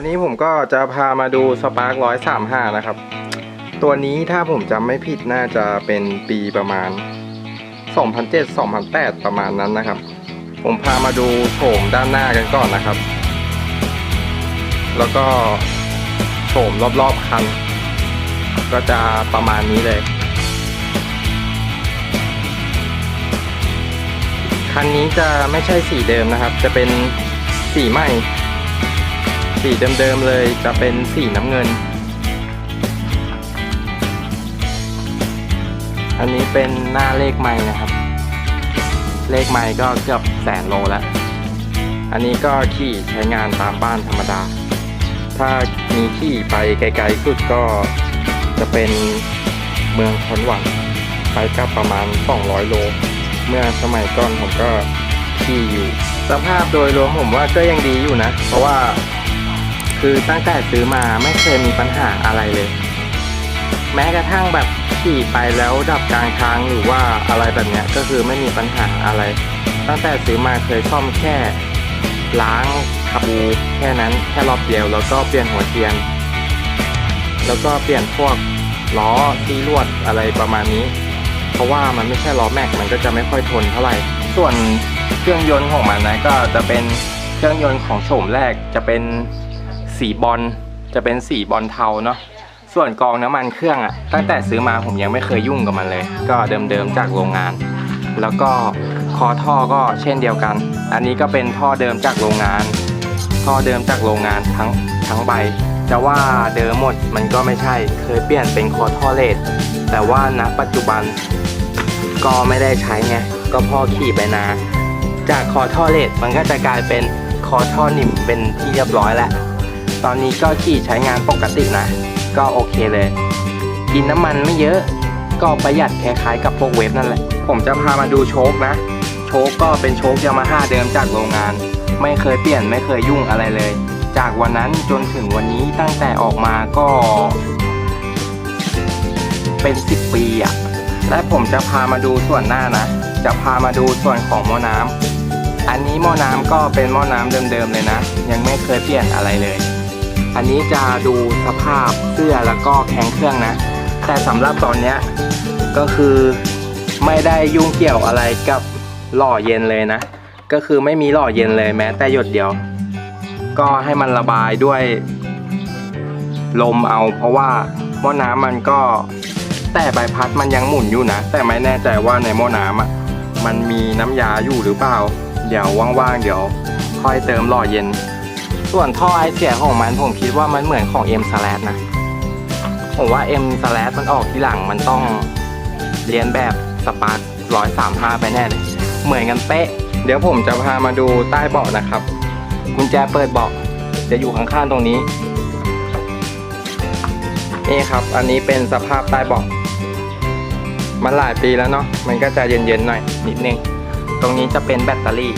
วันนี้ผมก็จะพามาดูสปาร์คร้อยสามห้านะครับ ตัวนี้ถ้าผมจำไม่ผิดน่าจะเป็นปีประมาณ 2007-2008 ประมาณนั้นนะครับ ผมพามาดูโฉมด้านหน้ากันก่อนนะครับ แล้วก็โฉมรอบๆคัน ก็จะประมาณนี้เลย คันนี้จะไม่ใช่สีเดิมนะครับ จะเป็นสีใหม่ สีเดิมๆเลยจะเป็นสีน้ำเงิน อันนี้เป็นหน้าเลขไม้นะครับ เลขไม้ก็เกือบแสนโลแล้ว อันนี้ก็ขี่ใช้งานตามบ้านธรรมดา ถ้ามีขี่ไปไกลๆสุดก็จะเป็นเมืองคอนหวันไปกลับประมาณ 200 โล เมื่อสมัยก่อนผมก็ขี่อยู่สภาพโดยรวมผมว่าก็ยังดีอยู่นะ เพราะว่า คือตั้งแต่ซื้อมาไม่เคยมีปัญหาอะไรเลย แม้กระทั่งแบบขี่ไปแล้วดับกลางทางหรือว่าอะไรแบบเนี้ยก็คือไม่มีปัญหาอะไร ตั้งแต่ซื้อมาเคยซ่อมแค่ ล้างคาบูแค่นั้นแค่รอบเดียวแล้วก็เปลี่ยนหัวเทียน แล้วก็เปลี่ยนพวกล้อที่ลวดอะไรประมาณนี้ เพราะว่ามันไม่ใช่ล้อแม็กมันก็จะไม่ค่อยทนเท่าไหร่ ส่วนเครื่องยนต์ของมันนะก็จะเป็นเครื่องยนต์ของโฉมแรกจะเป็น สีบอลจะเป็นสีบอลเทาเนาะส่วนกองน้ำมันเครื่องอะตั้งแต่ซื้อมาผมยังไม่เคยยุ่งกับมันเลย ก็เดิมๆจากโรงงาน แล้วก็คอท่อก็เช่นเดียวกัน อันนี้ก็เป็นท่อเดิมจากโรงงาน ท่อเดิมจากโรงงานทั้งทั้งใบ จะว่าเดิมหมดมันก็ไม่ใช่เคยเปลี่ยนเป็นคอท่อเลดแต่ว่าณปัจจุบันก็ไม่ได้ใช้ไงก็พ่อขี่ไปนา จากคอท่อเลดมันก็จะกลายเป็นคอท่อนิ่มเป็นที่เรียบร้อยแล้ว ตอนนี้ก็ขี่ใช้งานปกตินะ ก็โอเคเลย กินน้ำมันไม่เยอะ ก็ประหยัดคล้ายๆกับพวกเวฟนั่นแหละ ผมจะพามาดูโชคนะ โชคก็เป็นโชคยามาฮ่าเดิมจากโรงงาน ไม่เคยเปลี่ยนไม่เคยยุ่งอะไรเลย จากวันนั้นจนถึงวันนี้ตั้งแต่ออกมาก็ เป็น 10 ปีอะและผมจะพามาดูส่วนหน้านะ จะพามาดูส่วนของหม้อน้ำอันนี้หม้อน้ำก็เป็นหม้อน้ำเดิมๆเลยนะ ยังไม่เคยเปลี่ยนอะไรเลย อันนี้จะดูสภาพเสื้อแล้วก็แข็งเครื่องนะ แต่สำหรับตอนนี้ก็คือไม่ได้ยุ่งเกี่ยวอะไรกับหล่อเย็นเลยนะ ก็คือไม่มีหล่อเย็นเลยแม้แต่หยดเดียว ก็ให้มันระบายด้วยลมเอา เพราะว่าหม้อน้ำมันก็แต่ใบพัดมันยังหมุนอยู่นะ แต่ไม่แน่ใจว่าในหม้อน้ำอะมันมีน้ำยาอยู่หรือเปล่า เดี๋ยวว่างๆเดี๋ยวค่อยเติมหล่อเย็น ส่วนท่อไอเสียของมันผมคิดว่ามันเหมือนของ M s l a s นะ ผมว่า M s l a s มันออกทีหลังมันต้องเรียนแบบสปาร์คร้อยสามห้าไปแน่เลยเหมือนกันเป๊ะ เดี๋ยวผมจะพามาดูใต้เบาะนะครับกุญแจเปิดเบาะจะอยู่ข้างๆตรงนี้นี่ครับ อันนี้เป็นสภาพใต้เบาะมันหลายปีแล้วเนาะมันก็จะเย็นๆหน่อยนิดนึง ตรงนี้จะเป็นแบตเตอรี่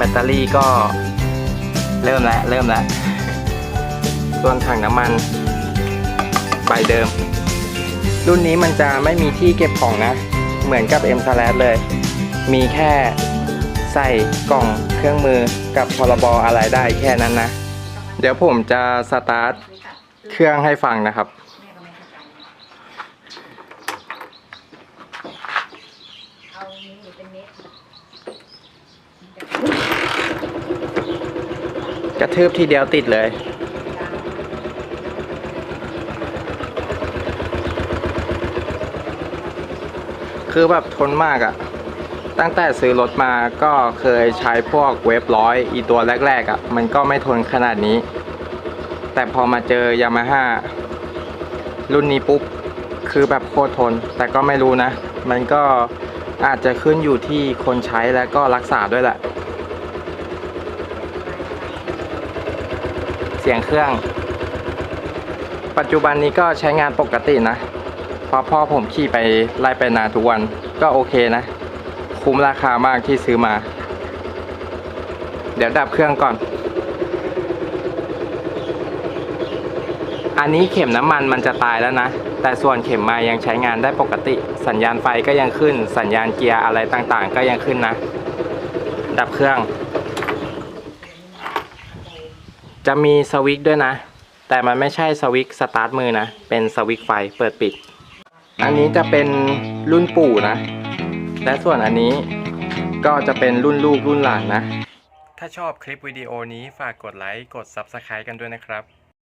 แบตเตอรี่ก็เริ่มแล้วเริ่มแล้วส่วนถังน้ำมันใบเดิม รุ่นนี้มันจะไม่มีที่เก็บของนะ เหมือนกับ M s l a s เลย มีแค่ใส่กล่องเครื่องมือกับพรบอะไรได้แค่นั้นนะ เดี๋ยวผมจะสตาร์ทเครื่องให้ฟังนะครับ เอานี้หรือเป็นเน็ต กระทืบทีเดียวติดเลย คือแบบทนมากอะ่ะ ตั้งแต่ซื้อรถมาก็เคยใช้พวกเวฟร้อยอีตัวแรก ๆอะ่ะ มันก็ไม่ทนขนาดนี้ แต่พอมาเจอยามาฮ่ารุ่นนี้ปุ๊บ คือแบบโคตรทน แต่ก็ไม่รู้นะ มันก็อาจจะขึ้นอยู่ที่คนใช้แล้วก็รักษาด้วยแหละ เสียงเครื่อง ปัจจุบันนี้ก็ใช้งานปกตินะ เพราะพ่อผมขี่ไปไล่ไปนาทุกวันก็โอเคนะ คุ้มราคามากที่ซื้อมา เดี๋ยวดับเครื่องก่อน อันนี้เข็มน้ำมันมันจะตายแล้วนะ แต่ส่วนเข็มมายังใช้งานได้ปกติ สัญญาณไฟก็ยังขึ้น สัญญาณเกียร์อะไรต่างๆ ก็ยังขึ้นนะ ดับเครื่อง จะมีสวิตช์ด้วยนะ แต่มันไม่ใช่สวิตช์สตาร์ทมือนะ เป็นสวิตช์ไฟเปิดปิด อันนี้จะเป็นรุ่นปู่นะ และส่วนอันนี้ก็จะเป็นรุ่นลูกรุ่นหลานนะ ถ้าชอบคลิปวิดีโอนี้ฝากกดไลค์ กด Subscribe กันด้วยนะครับ